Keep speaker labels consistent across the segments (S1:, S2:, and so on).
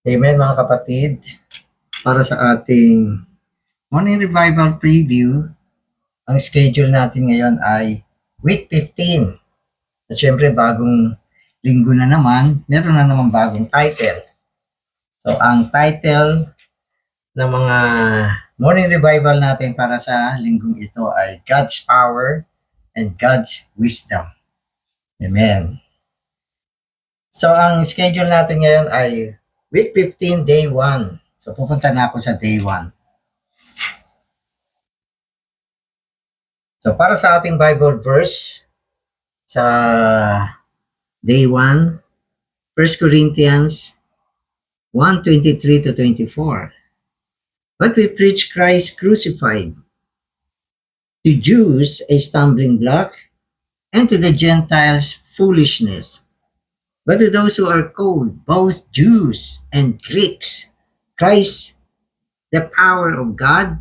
S1: Amen mga kapatid. Para sa ating morning revival preview, ang schedule natin ngayon ay week 15. At syempre bagong linggo na naman, meron na naman bagong title. So ang title ng mga morning revival natin para sa linggong ito ay God's Power and God's Wisdom. Amen. So ang schedule natin ngayon ay Week 15, day 1. So, pupunta na ako sa day 1. So, para sa ating Bible verse, sa day 1, 1 Corinthians 1:23 to 24. But we preach Christ crucified, to Jews a stumbling block, and to the Gentiles foolishness. But to those who are called, both Jews and Greeks, Christ, the power of God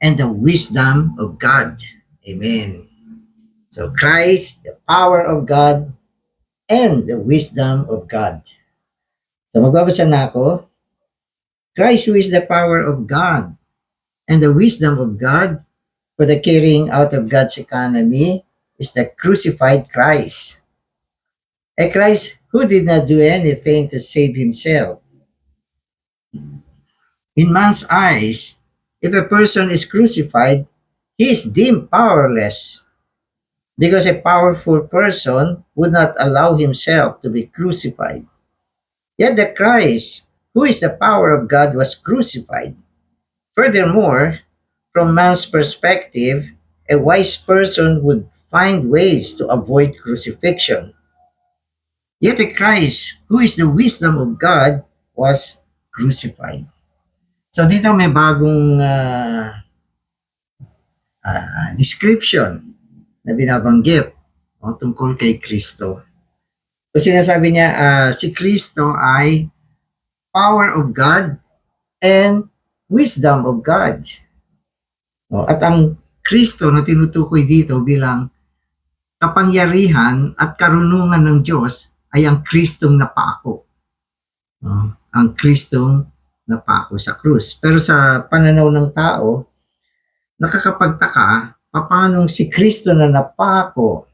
S1: and the wisdom of God. Amen. So Christ, the power of God and the wisdom of God. So magbabasa na ako. Christ who is the power of God and the wisdom of God for the carrying out of God's economy is the crucified Christ. A Christ who did not do anything to save himself. In man's eyes, if a person is crucified, he is deemed powerless because a powerful person would not allow himself to be crucified. Yet the Christ, who is the power of God, was crucified. Furthermore, from man's perspective, a wise person would find ways to avoid crucifixion. Yet the Christ, who is the wisdom of God, was crucified. So dito may bagong ah, ah, description na binabanggit o, tungkol kay Kristo. So sinasabi niya, ah, si Kristo ay power of God and wisdom of God. O, at ang Kristo na tinutukoy dito bilang kapangyarihan at karunungan ng Diyos ay ang Kristong napako. O, ang Kristong napako sa krus. Pero sa pananaw ng tao, nakakapagtaka paano si Kristo na napako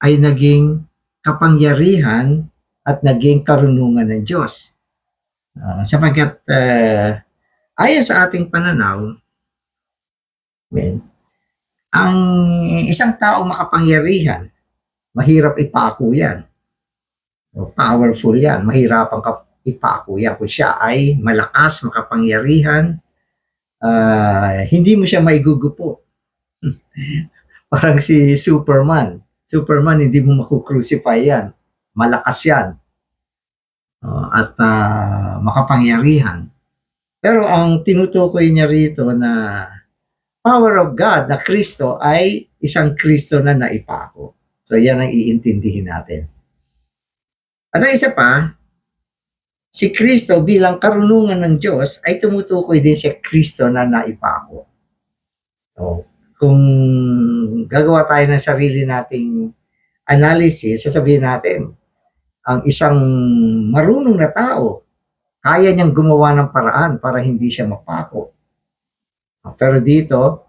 S1: ay naging kapangyarihan at naging karunungan ng Diyos. Ah, sapagkat uh, ayon sa ating pananaw, well, ang isang tao makapangyarihan, mahirap ipako yan. Powerful yan, mahirapan ka ipako yan. Kung siya ay malakas, makapangyarihan, ah, hindi mo siya maigugupo. Parang si Superman. Superman, hindi mo makukrucify yan. Malakas yan. O, at ah, makapangyarihan. Pero ang tinutukoy niya rito na power of God na Kristo ay isang Kristo na naipako. So yan ang iintindihin natin. At ang isa pa, si Kristo bilang karunungan ng Diyos ay tumutukoy din sa Kristo na naipako. So, kung gagawa tayo ng sarili nating analysis, sasabihin natin, ang isang marunong na tao, kaya niyang gumawa ng paraan para hindi siya mapako. Pero dito,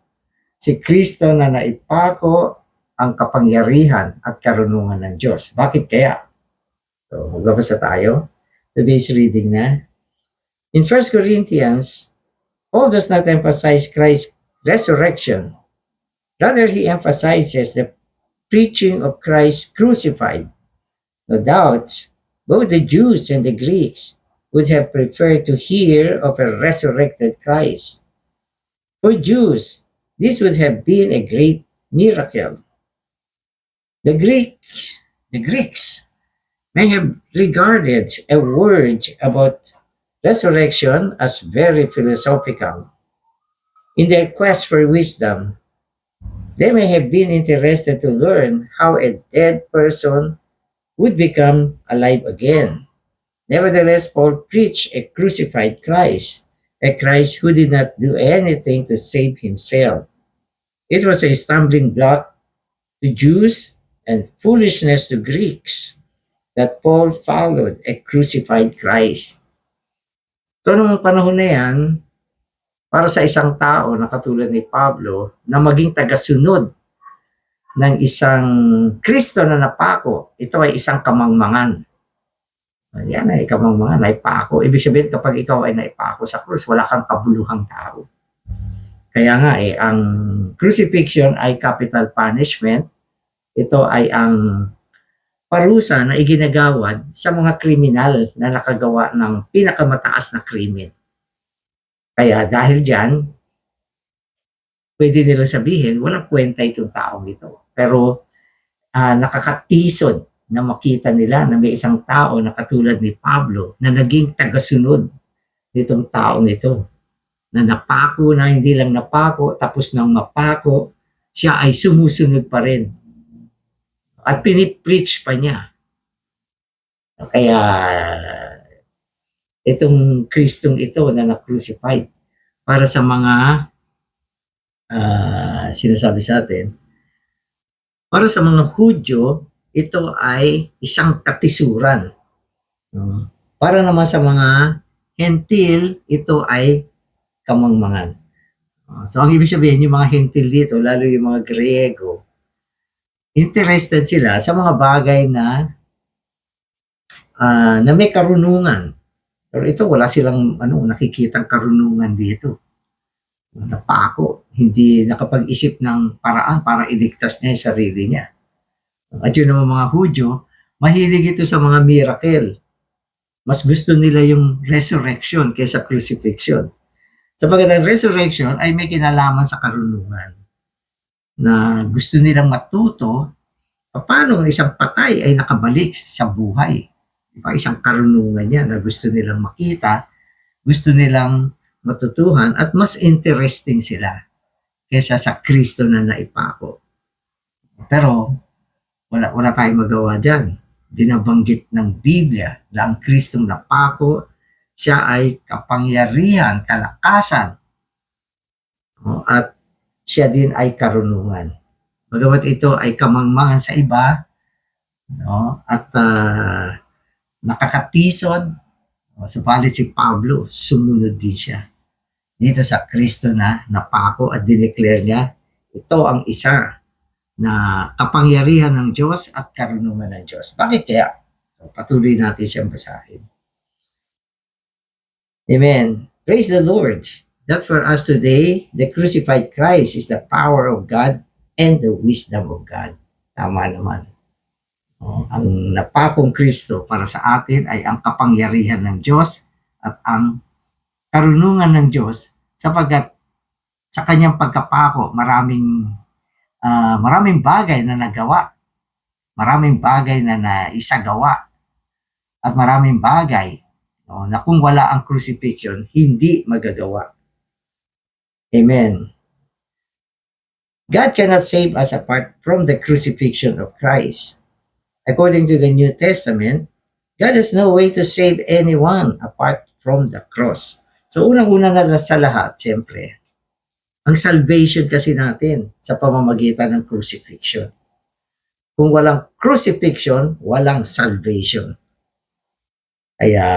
S1: si Kristo na naipako ang kapangyarihan at karunungan ng Diyos. Bakit kaya? So, magbabasa tayo. Today's reading na. In 1 Corinthians, Paul does not emphasize Christ's resurrection. Rather, he emphasizes the preaching of Christ crucified. No doubt, both the Jews and the Greeks would have preferred to hear of a resurrected Christ. For Jews, this would have been a great miracle. The Greeks, the Greeks may have regarded a word about resurrection as very philosophical. In their quest for wisdom, they may have been interested to learn how a dead person would become alive again. Nevertheless, Paul preached a crucified Christ, a Christ who did not do anything to save himself. It was a stumbling block to Jews and foolishness to Greeks that Paul followed a crucified Christ. So, nung panahon na yan, para sa isang tao na katulad ni Pablo, na maging tagasunod ng isang Kristo na napako, ito ay isang kamangmangan. Yan ay kamangmangan, naipako. Ibig sabihin, kapag ikaw ay naipako sa krus, wala kang kabuluhang tao. Kaya nga eh, ang crucifixion ay capital punishment. Ito ay ang parusa na iginagawad sa mga kriminal na nakagawa ng pinakamataas na krimen. Kaya dahil dyan, pwede nilang sabihin, walang kwenta itong taong ito. Pero ah, nakakatisod na makita nila na may isang tao na katulad ni Pablo na naging tagasunod nitong taong ito. Na napako na hindi lang napako, tapos nang mapako, siya ay sumusunod pa rin. At pinipreach pa niya. Kaya itong Kristong ito na na-crucified para sa mga ah, sinasabi sa atin, para sa mga Hudyo, ito ay isang katisuran. No? Para naman sa mga Hentil, ito ay kamangmangan. Ah, so ang ibig sabihin, yung mga Hentil dito, lalo yung mga Griego, interested sila sa mga bagay na ah, na may karunungan. Pero ito, wala silang ano, nakikitang karunungan dito. Napako, hindi nakapag-isip ng paraan para iligtas niya yung sarili niya. At yun naman mga Hudyo, mahilig ito sa mga miracle. Mas gusto nila yung resurrection kaysa crucifixion. Sapagat ang resurrection ay may kinalaman sa karunungan na gusto nilang matuto paano ang isang patay ay nakabalik sa buhay. Diba? Isang karunungan niya na gusto nilang makita, gusto nilang matutuhan at mas interesting sila kaysa sa Kristo na naipako. Pero wala, wala tayong magawa dyan. Binabanggit ng Biblia na ang Kristong napako, siya ay kapangyarihan, kalakasan, no? at siya din ay karunungan. Bagamat ito ay kamangmangan sa iba, no? at ah, nakakatisod, no? subalit si Pablo, sumunod din siya dito sa Kristo na napako at dineclare niya, ito ang isa na kapangyarihan ng Diyos at karunungan ng Diyos. Bakit kaya? So, patuloy natin siyang basahin. Amen. Praise the Lord. That for us today, the crucified Christ is the power of God and the wisdom of God. Tama naman. Oh, ang napakong Kristo para sa atin ay ang kapangyarihan ng Diyos at ang karunungan ng Diyos sapagkat sa kanyang pagkapako maraming ah, maraming bagay na nagawa maraming bagay na naisagawa at maraming bagay no, na kung wala ang crucifixion hindi magagawa Amen God cannot save us apart from the crucifixion of Christ according to the New Testament God has no way to save anyone apart from the cross So unang-una na sa lahat, siyempre, ang salvation kasi natin sa pamamagitan ng crucifixion. Kung walang crucifixion, walang salvation. Kaya,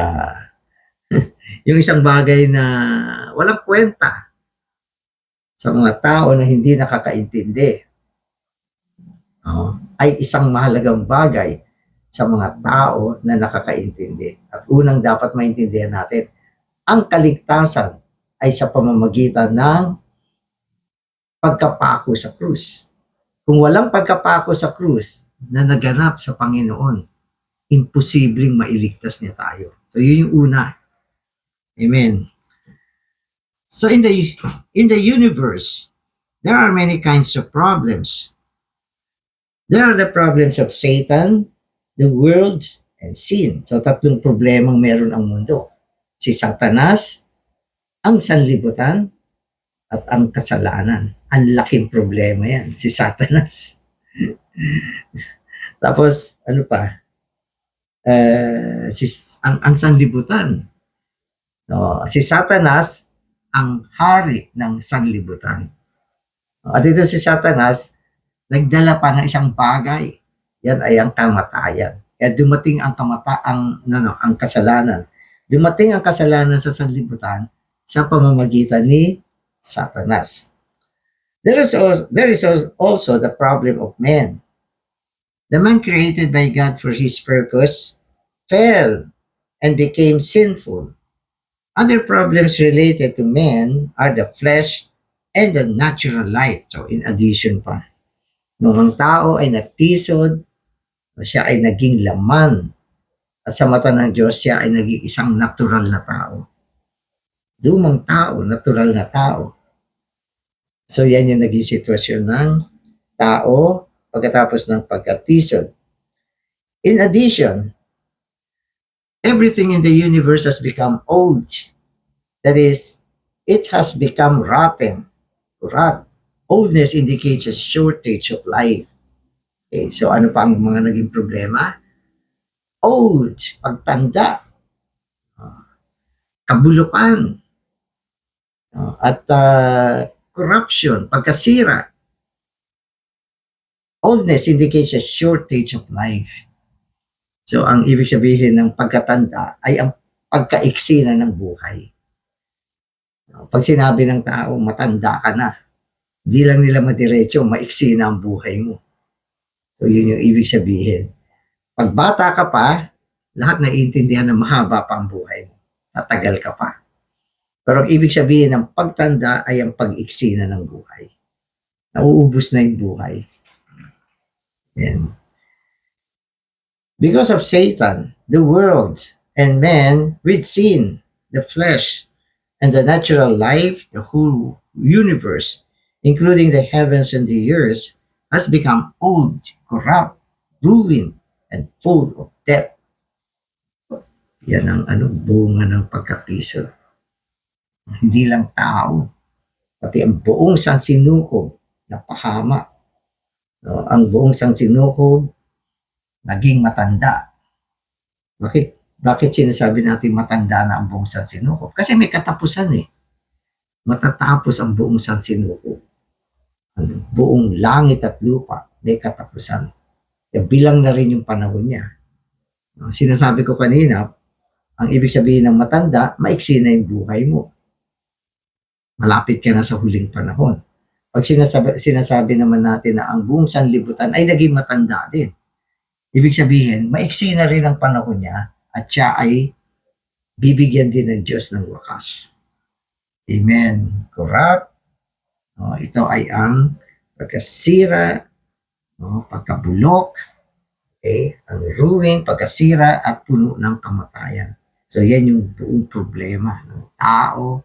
S1: yung isang bagay na walang kwenta sa mga tao na hindi nakakaintindi, oh, ay isang mahalagang bagay sa mga tao na nakakaintindi. At unang dapat maintindihan natin, ang kaligtasan ay sa pamamagitan ng pagkapako sa krus. Kung walang pagkapako sa krus na naganap sa Panginoon, imposibleng mailigtas niya tayo. So yun yung una. Amen. So in the in the universe, there are many kinds of problems. There are the problems of Satan, the world, and sin. So tatlong problemang meron ang mundo si Satanas, ang sanlibutan, at ang kasalanan. Ang laking problema yan, si Satanas. Tapos, ano pa? Eh, si, ang, ang sanlibutan. No, si Satanas, ang hari ng sanlibutan. At ito si Satanas, nagdala pa ng isang bagay. Yan ay ang kamatayan. Kaya dumating ang kamata ang ano, ang kasalanan dumating ang kasalanan sa sanlibutan sa pamamagitan ni Satanas. There is, also, there is also the problem of man. The man created by God for his purpose fell and became sinful. Other problems related to man are the flesh and the natural life. So, in addition pa, nung ang tao ay natisod, siya ay naging laman. At sa mata ng Diyos, siya ay naging isang natural na tao. Lumang tao, natural na tao. So, yan yung naging sitwasyon ng tao pagkatapos ng pagkatisod. In addition, everything in the universe has become old. That is, it has become rotten, corrupt. Oldness indicates a shortage of life. Okay, so ano pa ang mga naging problema? Old, pagtanda, ah, kabulukan, ah, at ah, corruption, pagkasira. Oldness indicates a shortage of life. So, ang ibig sabihin ng pagkatanda ay ang pagkaiksi na ng buhay. Pag sinabi ng tao, matanda ka na, di lang nila madiretso, maiksi na ang buhay mo. So, yun yung ibig sabihin. Pag bata ka pa, lahat naiintindihan na mahaba pa ang buhay mo. Tatagal ka pa. Pero ang ibig sabihin ng pagtanda ay ang pag-iksi na ng buhay. Nauubos na yung buhay. Yan. Because of Satan, the world and man with sin, the flesh, and the natural life, the whole universe, including the heavens and the earth, has become old, corrupt, ruined, and full of death. Yan ang ano, bunga ng pagkapiso. Hindi lang tao, pati ang buong sansinukob napahama. No, ang buong sansinukob naging matanda. Bakit? Bakit sinasabi natin matanda na ang buong sansinukob? Kasi may katapusan eh. Matatapos ang buong sansinukob. Ano, buong langit at lupa may katapusan. Bilang na rin yung panahon niya. Sinasabi ko kanina, ang ibig sabihin ng matanda, maiksi na yung buhay mo. Malapit ka na sa huling panahon. Pag sinasabi, sinasabi naman natin na ang buong sanlibutan ay naging matanda din. Ibig sabihin, maiksi na rin ang panahon niya at siya ay bibigyan din ng Diyos ng wakas. Amen. Corrupt. No, ito ay ang pagkasira, no, pagkabulok, okay, ang ruin, pagkasira at puno ng kamatayan. So yan yung buong problema ng tao,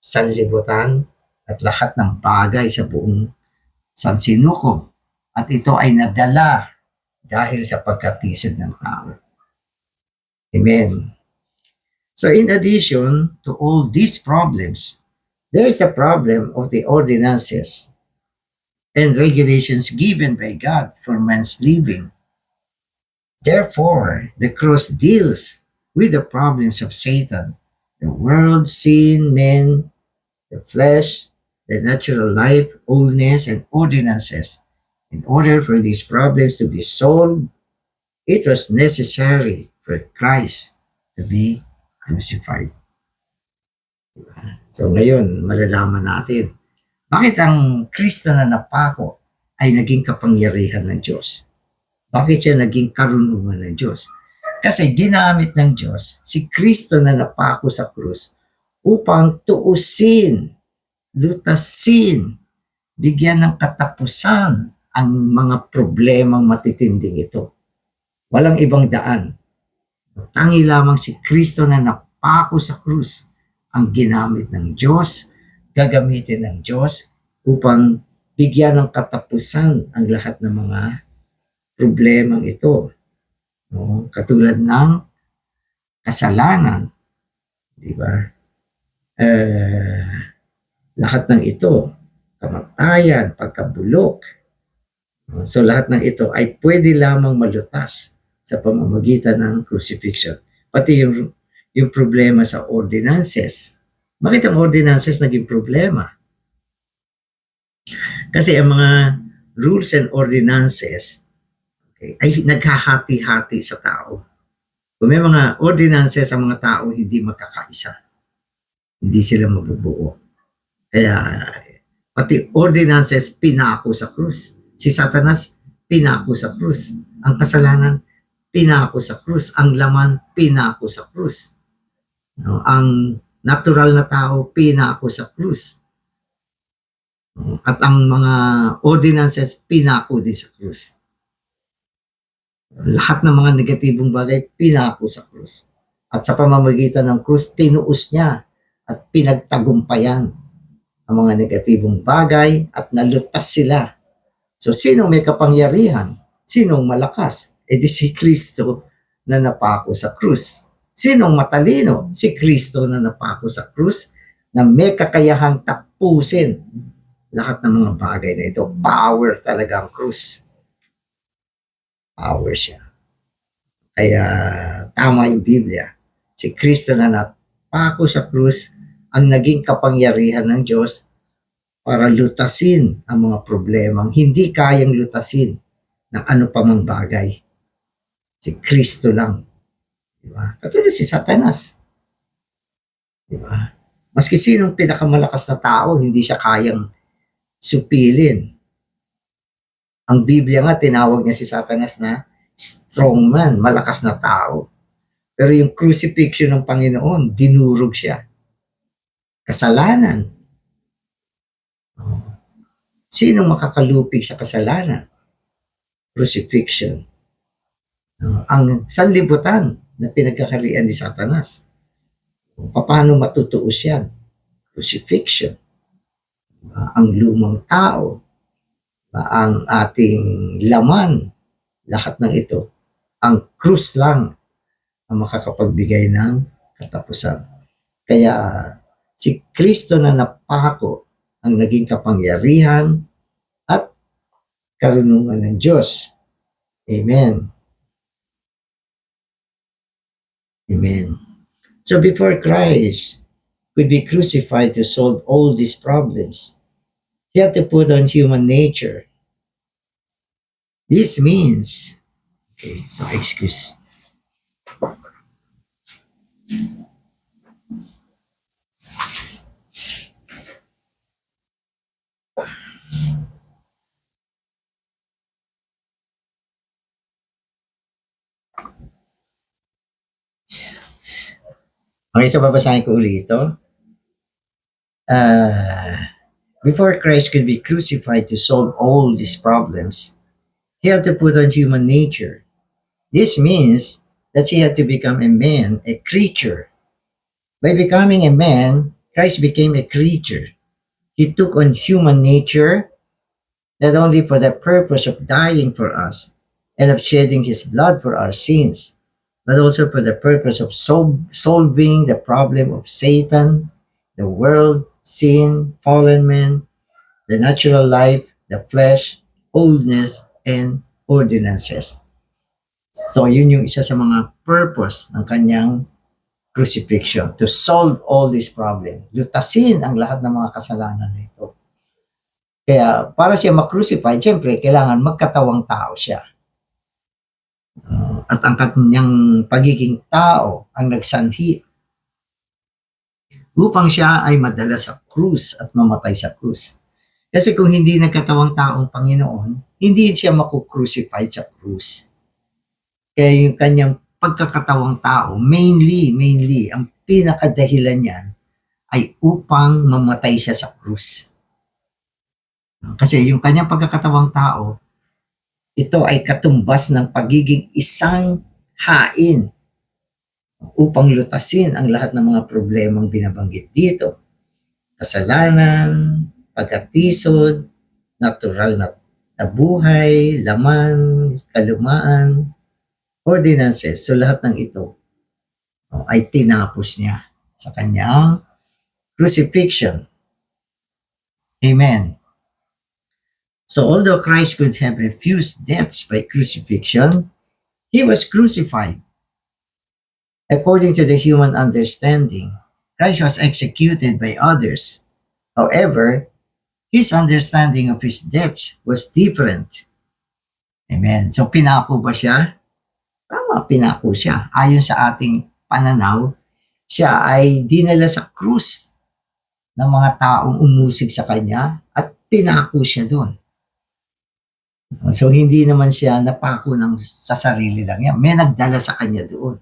S1: sanlibutan, at lahat ng bagay sa buong sansinukob. At ito ay nadala dahil sa pagkatisod ng tao. Amen. So in addition to all these problems, there is a problem of the ordinances and regulations given by God for man's living. Therefore, the cross deals with the problems of Satan, the world, sin, men, the flesh, the natural life, oldness, and ordinances. In order for these problems to be solved, it was necessary for Christ to be crucified. Diba? So ngayon, malalaman natin, bakit ang Kristo na napako ay naging kapangyarihan ng Diyos? Bakit siya naging karunungan ng Diyos? Kasi ginamit ng Diyos si Kristo na napako sa krus upang tuusin, lutasin, bigyan ng katapusan ang mga problemang matitinding ito. Walang ibang daan. Tangi lamang si Kristo na napako sa krus ang ginamit ng Diyos, gagamitin ng Diyos upang bigyan ng katapusan ang lahat ng mga problemang ito. No? Katulad ng kasalanan, di ba? Eh, lahat ng ito, kamatayan, pagkabulok. So lahat ng ito ay pwede lamang malutas sa pamamagitan ng crucifixion. Pati yung, yung problema sa ordinances. Bakit ang ordinances naging problema? Kasi ang mga rules and ordinances okay, ay naghahati-hati sa tao. Kung may mga ordinances sa mga tao hindi magkakaisa, hindi sila mabubuo. Kaya pati ordinances pinako sa krus. Si Satanas pinako sa krus. Ang kasalanan pinako sa krus. Ang laman pinako sa krus. No, ang natural na tao pinako sa krus. No, At ang mga ordinances pinako din sa krus. Lahat ng mga negatibong bagay pinako sa krus. At sa pamamagitan ng krus, tinuos niya at pinagtagumpayan ang mga negatibong bagay at nalutas sila. So sino may kapangyarihan? Sinong malakas? E di si Kristo na napako sa krus. Sinong matalino? Si Kristo na napako sa krus na may kakayahang tapusin lahat ng mga bagay na ito. Power talaga ang krus. Power siya. Kaya tama yung Biblia. Si Kristo na napako sa krus ang naging kapangyarihan ng Diyos para lutasin ang mga problemang hindi kayang lutasin ng ano pa mang bagay. Si Kristo lang. Di ba? Katulad si Satanas. Di ba? Maski sinong pinakamalakas na tao, hindi siya kayang supilin. Ang Biblia nga, tinawag niya si Satanas na strong man, malakas na tao. Pero yung crucifixion ng Panginoon, dinurog siya. Kasalanan. Sino makakalupig sa kasalanan? Crucifixion. Ang sanlibutan na pinagkakarian ni Satanas. Paano matutuos yan? Crucifixion. Ang lumang tao. Ang ating laman. Lahat ng ito. Ang krus lang ang makakapagbigay ng katapusan. Kaya si Kristo na napako ang naging kapangyarihan at karunungan ng Diyos. Amen. Amen. So before Christ could be crucified to solve all these problems, he had to put on human nature. This means, okay, so excuse. Okay, so babasahin ko ulit ito. Uh, before Christ could be crucified to solve all these problems, he had to put on human nature. This means that he had to become a man, a creature. By becoming a man, Christ became a creature. He took on human nature not only for the purpose of dying for us and of shedding his blood for our sins, but also for the purpose of sol- solving the problem of Satan, the world, sin, fallen man, the natural life, the flesh, oldness, and ordinances. So yun yung isa sa mga purpose ng kanyang crucifixion, to solve all this problem. Lutasin ang lahat ng mga kasalanan na ito. Kaya para siya ma-crucify, siyempre, kailangan magkatawang tao siya. At ang kanyang pagiging tao ang nagsanhi upang siya ay madala sa krus at mamatay sa krus. Kasi kung hindi nagkatawang taong Panginoon, hindi siya maku-crucify sa krus. Kaya yung kanyang pagkakatawang tao, mainly, mainly, ang pinakadahilan niyan ay upang mamatay siya sa krus. Kasi yung kanyang pagkakatawang tao, ito ay katumbas ng pagiging isang hain upang lutasin ang lahat ng mga problemang binabanggit dito. Kasalanan, pagkatisod, natural na, na buhay, laman, kalumaan, ordinances. So lahat ng ito oh, ay tinapos niya sa kanyang crucifixion. Amen. So although Christ could have refused deaths by crucifixion, he was crucified. According to the human understanding, Christ was executed by others. However, his understanding of his deaths was different. Amen. So pinako ba siya? Tama, pinako siya. Ayon sa ating pananaw, siya ay dinala sa krus ng mga taong umusig sa kanya at pinako siya doon. So hindi naman siya napako ng sa sarili lang niya. May nagdala sa kanya doon.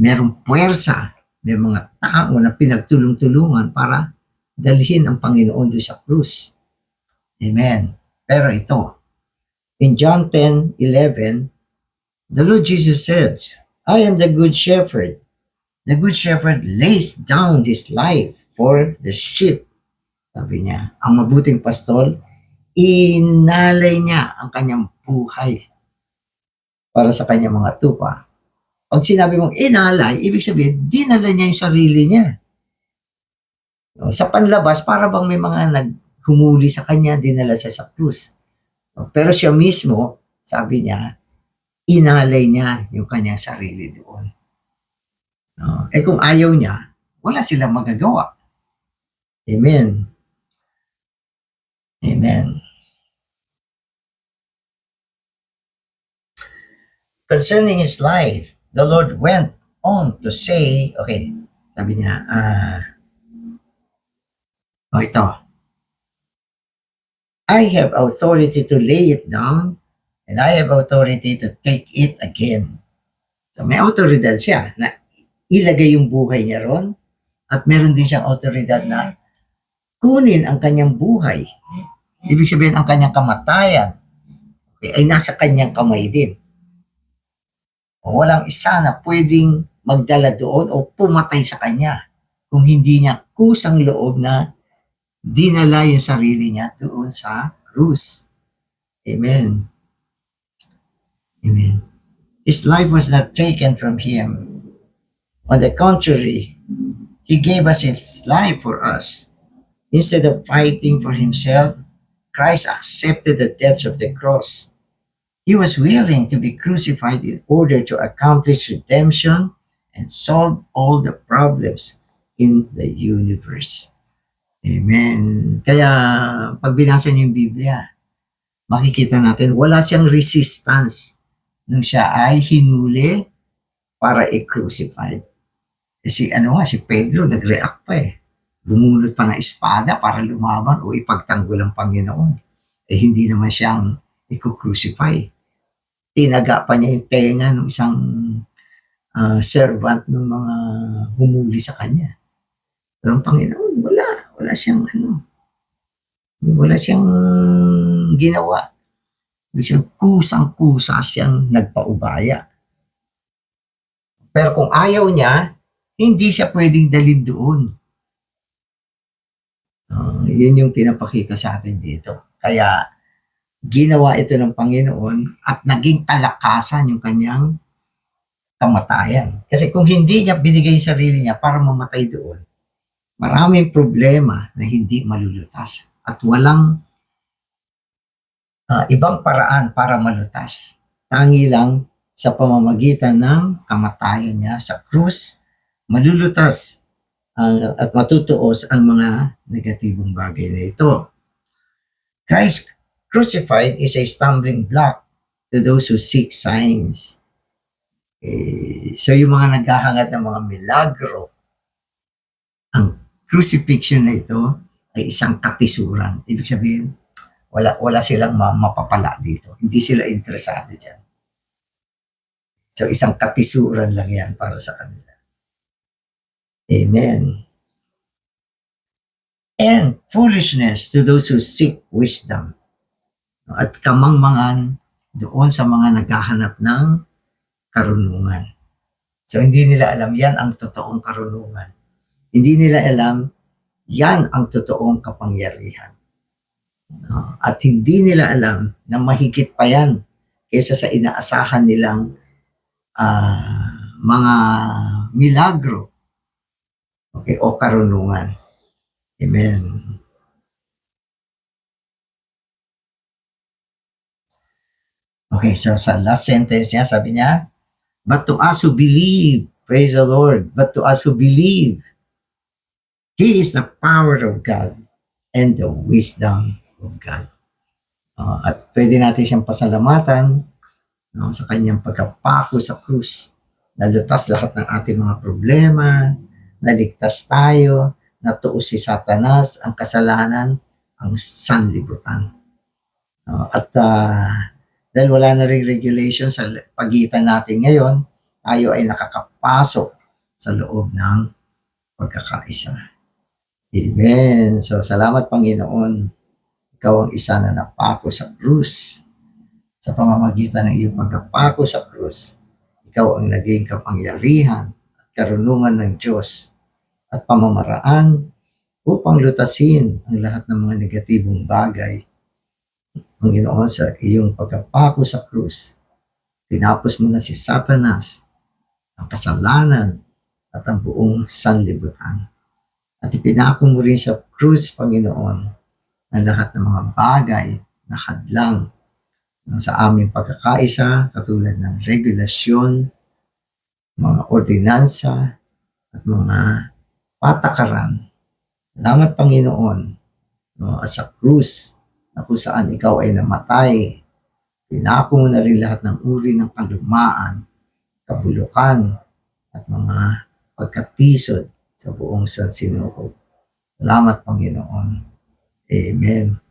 S1: Merong puwersa, may mga tao na pinagtulong-tulungan para dalhin ang Panginoon doon sa krus. Amen. Pero ito, in John 10, 11, the Lord Jesus said, I am the good shepherd. The good shepherd lays down his life for the sheep. Sabi niya, ang mabuting pastol, inalay niya ang kanyang buhay para sa kanyang mga tupa. Pag sinabi mong inalay, ibig sabihin, dinala niya yung sarili niya. No, Sa panlabas, para bang may mga naghumuli sa kanya, dinala siya sa krus. No, Pero siya mismo, sabi niya, inalay niya yung kanyang sarili doon. No, Eh kung ayaw niya, wala silang magagawa. Amen. Amen. Concerning his life, the Lord went on to say, okay, sabi niya, ah, oh, ito. I have authority to lay it down and I have authority to take it again. So may autoridad siya na ilagay yung buhay niya ron at meron din siyang autoridad na kunin ang kanyang buhay. Ibig sabihin ang kanyang kamatayan ay nasa kanyang kamay din. Walang isa na pwedeng magdala doon o pumatay sa kanya kung hindi niya kusang loob na dinala yung sarili niya doon sa krus. Amen. Amen. His life was not taken from him. On the contrary, he gave us his life for us. Instead of fighting for himself, Christ accepted the deaths of the cross. He was willing to be crucified in order to accomplish redemption and solve all the problems in the universe. Amen. Kaya pag binasa niyo yung Biblia, makikita natin wala siyang resistance nung siya ay hinuli para i-crucify. Kasi ano nga, si Pedro nag-react pa eh. Bumunot pa ng espada para lumaban o ipagtanggol ang Panginoon. Eh hindi naman siyang i-crucify. Tinaga pa niya yung tenga ng isang ah, servant ng mga humuli sa kanya. Pero ang Panginoon, wala. Wala siyang ano. Wala siyang ginawa. Ibig sabihin, kusang-kusa siyang nagpaubaya. Pero kung ayaw niya, hindi siya pwedeng dalhin doon. Ah, yun yung pinapakita sa atin dito. Kaya, ginawa ito ng Panginoon at naging talakasan yung kanyang kamatayan. Kasi kung hindi niya binigay yung sarili niya para mamatay doon, maraming problema na hindi malulutas at walang ah, ibang paraan para malutas. Tangi lang sa pamamagitan ng kamatayan niya sa krus, malulutas ang, at matutuos ang mga negatibong bagay na ito. Christ crucified is a stumbling block to those who seek signs. Eh, so yung mga naghahangad ng mga milagro, ang crucifixion na ito ay isang katisuran. Ibig sabihin, wala wala silang ma- mapapala dito. Hindi sila interesado diyan. So isang katisuran lang 'yan para sa kanila. Amen. And foolishness to those who seek wisdom. At kamangmangan doon sa mga naghahanap ng karunungan. So hindi nila alam yan ang totoong karunungan. Hindi nila alam yan ang totoong kapangyarihan. At hindi nila alam na mahigit pa yan kaysa sa inaasahan nilang ah, mga milagro okay, o karunungan. Amen. Okay, so sa last sentence niya, sabi niya, But to us who believe, praise the Lord, but to us who believe, He is the power of God and the wisdom of God. Uh, at pwede natin siyang pasalamatan no, sa kanyang pagkapako sa krus. Nalutas lahat ng ating mga problema, naligtas tayo, natuos si Satanas, ang kasalanan, ang sanlibutan. No, at ah, dahil wala na rin regulation sa pagitan natin ngayon, tayo ay nakakapasok sa loob ng pagkakaisa. Amen. So, salamat Panginoon. Ikaw ang isa na napako sa krus. Sa pamamagitan ng iyong pagkapako sa krus, ikaw ang naging kapangyarihan at karunungan ng Diyos at pamamaraan upang lutasin ang lahat ng mga negatibong bagay. Panginoon, sa iyong pagkapako sa krus, tinapos mo na si Satanas, ang kasalanan at ang buong sanlibutan. At ipinako mo rin sa krus, Panginoon, ang lahat ng mga bagay na hadlang sa aming pagkakaisa, katulad ng regulasyon, mga ordinansa, at mga patakaran. Salamat, Panginoon, no, at sa krus na kung saan ikaw ay namatay, pinako mo na rin lahat ng uri ng kalumaan, kabulukan, at mga pagkatisod sa buong sansinukob. Salamat, Panginoon. Amen.